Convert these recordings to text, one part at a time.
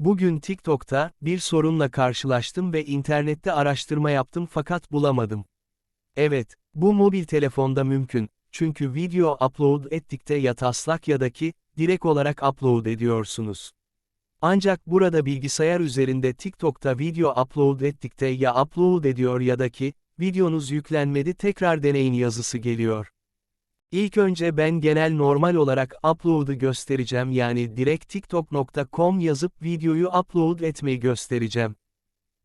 Bugün TikTok'ta bir sorunla karşılaştım ve internette araştırma yaptım fakat bulamadım. Evet, bu mobil telefonda mümkün. Çünkü video upload ettikte ya taslak ya da ki, direkt olarak upload ediyorsunuz. Ancak burada bilgisayar üzerinde TikTok'ta video upload ettikte ya upload ediyor ya da ki, videonuz yüklenmedi tekrar deneyin yazısı geliyor. İlk önce ben genel normal olarak upload'ı göstereceğim yani direkt tiktok.com yazıp videoyu upload etmeyi göstereceğim.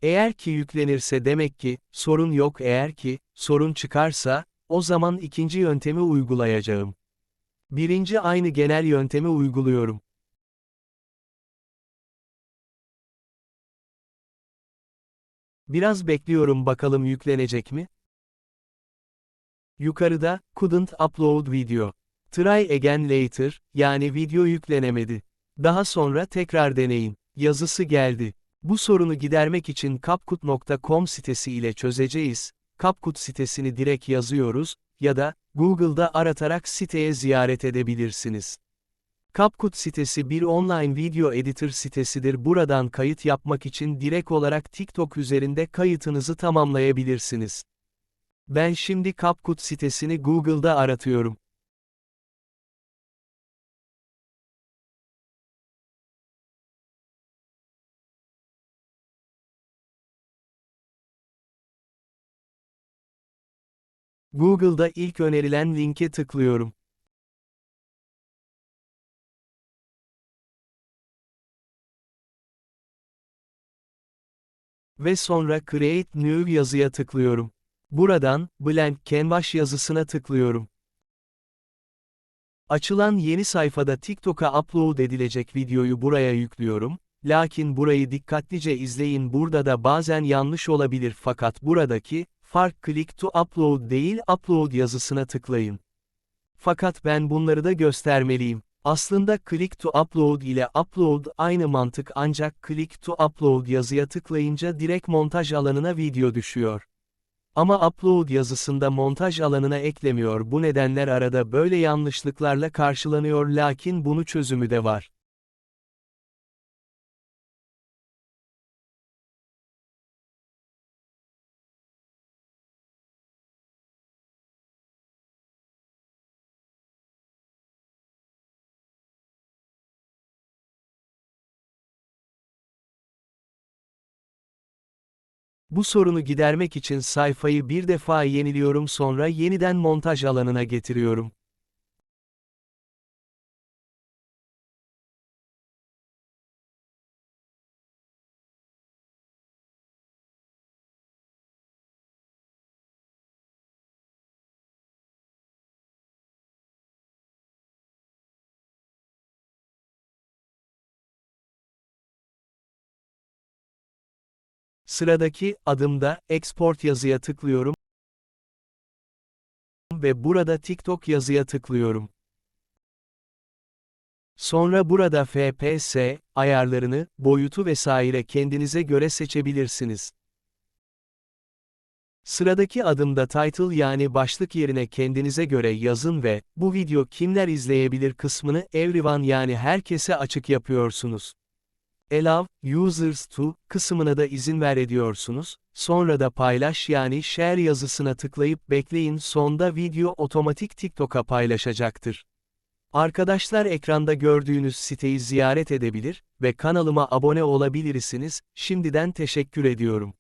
Eğer ki yüklenirse demek ki, sorun yok eğer ki, sorun çıkarsa, o zaman ikinci yöntemi uygulayacağım. Birinci aynı genel yöntemi uyguluyorum. Biraz bekliyorum bakalım yüklenecek mi? Yukarıda, couldn't upload video. Try again later, yani video yüklenemedi. Daha sonra tekrar deneyin. Yazısı geldi. Bu sorunu gidermek için kapkut.com sitesi ile çözeceğiz. Kapkut sitesini direkt yazıyoruz ya da Google'da aratarak siteye ziyaret edebilirsiniz. CapCut sitesi bir online video editor sitesidir. Buradan kayıt yapmak için direkt olarak TikTok üzerinde kayıtınızı tamamlayabilirsiniz. Ben şimdi CapCut sitesini Google'da aratıyorum. Google'da ilk önerilen linke tıklıyorum. Ve sonra Create New yazıya tıklıyorum. Buradan, Blank Canvas yazısına tıklıyorum. Açılan yeni sayfada TikTok'a upload edilecek videoyu buraya yüklüyorum. Lakin burayı dikkatlice izleyin burada da bazen yanlış olabilir fakat buradaki, fark click to upload değil upload yazısına tıklayın. Fakat ben bunları da göstermeliyim. Aslında click to upload ile upload aynı mantık ancak click to upload yazıya tıklayınca direkt montaj alanına video düşüyor. Ama upload yazısında montaj alanına eklemiyor bu nedenler arada böyle yanlışlıklarla karşılanıyor lakin bunu çözümü de var. Bu sorunu gidermek için sayfayı bir defa yeniliyorum sonra yeniden montaj alanına getiriyorum. Sıradaki adımda export yazıya tıklıyorum ve burada TikTok yazıya tıklıyorum. Sonra burada FPS ayarlarını, boyutu vesaire kendinize göre seçebilirsiniz. Sıradaki adımda title yani başlık yerine kendinize göre yazın ve bu video kimler izleyebilir kısmını everyone yani herkese açık yapıyorsunuz. Allow, users to, kısmına da izin ver ediyorsunuz, sonra da paylaş yani share yazısına tıklayıp bekleyin sonda video otomatik TikTok'a paylaşacaktır. Arkadaşlar ekranda gördüğünüz siteyi ziyaret edebilir ve kanalıma abone olabilirsiniz, şimdiden teşekkür ediyorum.